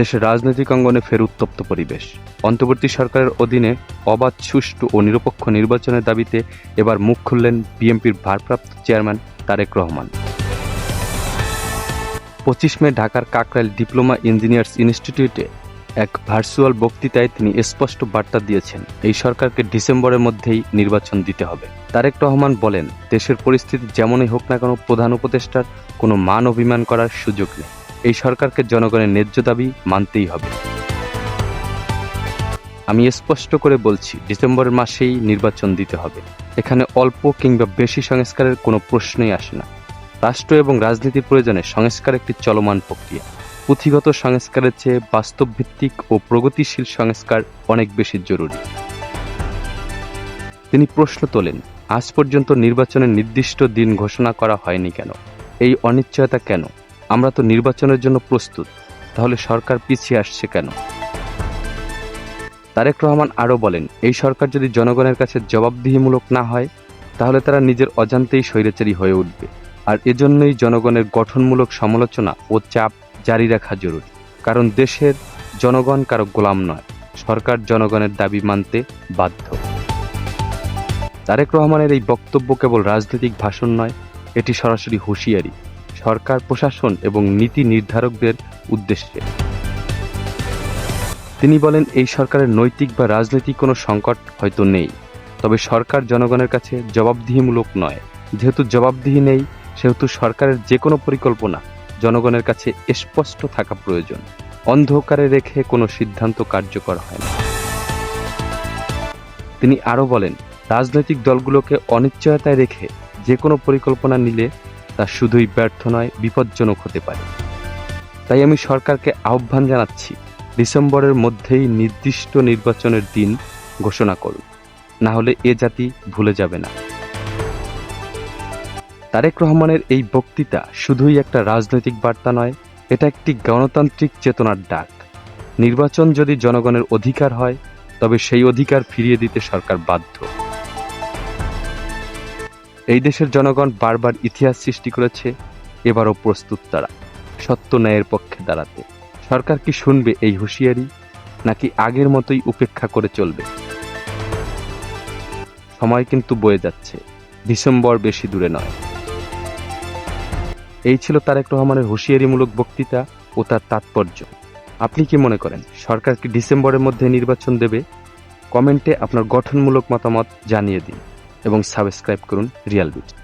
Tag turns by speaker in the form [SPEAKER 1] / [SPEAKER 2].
[SPEAKER 1] দেশের রাজনৈতিক অঙ্গনে ফের উত্তপ্ত পরিবেশ। অন্তর্বর্তী সরকারের অধীনে অবাধ, সুষ্ঠু ও নিরপেক্ষ নির্বাচনের দাবিতে এবার মুখ খুললেন বিএনপির ভারপ্রাপ্ত চেয়ারম্যান তারেক রহমান। পঁচিশ মে ঢাকার কাকরাইল ডিপ্লোমা ইঞ্জিনিয়ার্স ইনস্টিটিউটে এক ভার্চুয়াল বক্তৃতায় তিনি স্পষ্ট বার্তা দিয়েছেন, এই সরকারকে ডিসেম্বরের মধ্যেই নির্বাচন দিতে হবে। তারেক রহমান বলেন, দেশের পরিস্থিতি যেমনই হোক না কেন প্রধান উপদেষ্টার কোনো মান অভিমান করার সুযোগ নেই। এই সরকারকে জনগণের ন্যায্য দাবি মানতেই হবে। আমি স্পষ্ট করে বলছি ডিসেম্বরের মাসেই নির্বাচন দিতে হবে। এখানে অল্প কিংবা বেশি সংস্কারের কোনো প্রশ্নই আসে না। রাষ্ট্র এবং রাজনীতির প্রয়োজনে সংস্কার একটি চলমান প্রক্রিয়া। পুঁথিগত সংস্কারের চেয়ে বাস্তবভিত্তিক ও প্রগতিশীল সংস্কার অনেক বেশি জরুরি। তিনি প্রশ্ন তোলেন, আজ পর্যন্ত নির্বাচনের নির্দিষ্ট দিন ঘোষণা করা হয়নি কেন? এই অনিশ্চয়তা কেন? আমরা তো নির্বাচনের জন্য প্রস্তুত, তাহলে সরকার পিছিয়ে আসছে কেন? তারেক রহমান আরও বলেন, এই সরকার যদি জনগণের কাছে জবাবদিহিমূলক না হয়, তাহলে তারা নিজের অজান্তেই স্বৈরাচারী হয়ে উঠবে। আর এজন্যই জনগণের গঠনমূলক সমালোচনা ও চাপ জারি রাখা জরুরি। কারণ দেশের জনগণ কারও গোলাম নয়, সরকার জনগণের দাবি মানতে বাধ্য। তারেক রহমানের এই বক্তব্য কেবল রাজনৈতিক ভাষণ নয়, এটি সরাসরি হুঁশিয়ারি। সরকার, প্রশাসন এবং নীতি নির্ধারকদের উদ্দেশ্যে। তিনি বলেন, এই সরকারের নৈতিক বা রাজনৈতিক কোনো সংকট হয়তো নেই, তবে সরকার জনগণের কাছে জবাবদিহিমূলক নয়। যেহেতু জবাবদিহি নেই, সেহেতু সরকারের যে কোনো পরিকল্পনা জনগণের কাছে স্পষ্ট থাকা প্রয়োজন। অন্ধকারে রেখে কোনো সিদ্ধান্ত কার্যকর হয় না। তিনি আরও বলেন, রাজনৈতিক দলগুলোকে অনিশ্চয়তায় রেখে যে কোনো পরিকল্পনা নিলে তা শুধুই ব্যর্থ নয়, বিপজ্জনক হতে পারে। তাই আমি সরকারকে আহ্বান জানাচ্ছি, ডিসেম্বরের মধ্যেই নির্দিষ্ট নির্বাচনের দিন ঘোষণা করুন। না হলে এ জাতি ভুলে যাবে না। তারেক রহমানের এই বক্তৃতা শুধুই একটা রাজনৈতিক বার্তা নয়, এটা একটি গণতান্ত্রিক চেতনার ডাক। নির্বাচন যদি জনগণের অধিকার হয়, তবে সেই অধিকার ফিরিয়ে দিতে সরকার বাধ্য। এই দেশের জনগণ বারবার ইতিহাস সৃষ্টি করেছে, এবারও প্রস্তুত তারা, সত্য ন্যায়ের পক্ষে দাঁড়াতে। সরকার কি শুনবে এই হুঁশিয়ারি, নাকি আগের মতোই উপেক্ষা করে চলবে? সময় কিন্তু বয়ে যাচ্ছে, ডিসেম্বর বেশি দূরে নয়। এই ছিল তারেক রহমানের হুঁশিয়ারিমূলক বক্তৃতা ও তার তাৎপর্য। আপনি কি মনে করেন, সরকার কি ডিসেম্বরের মধ্যে নির্বাচন দেবে? কমেন্টে আপনার গঠনমূলক মতামত জানিয়ে দিন। এবং সাবস্ক্রাইব করুন রিয়াল বিট।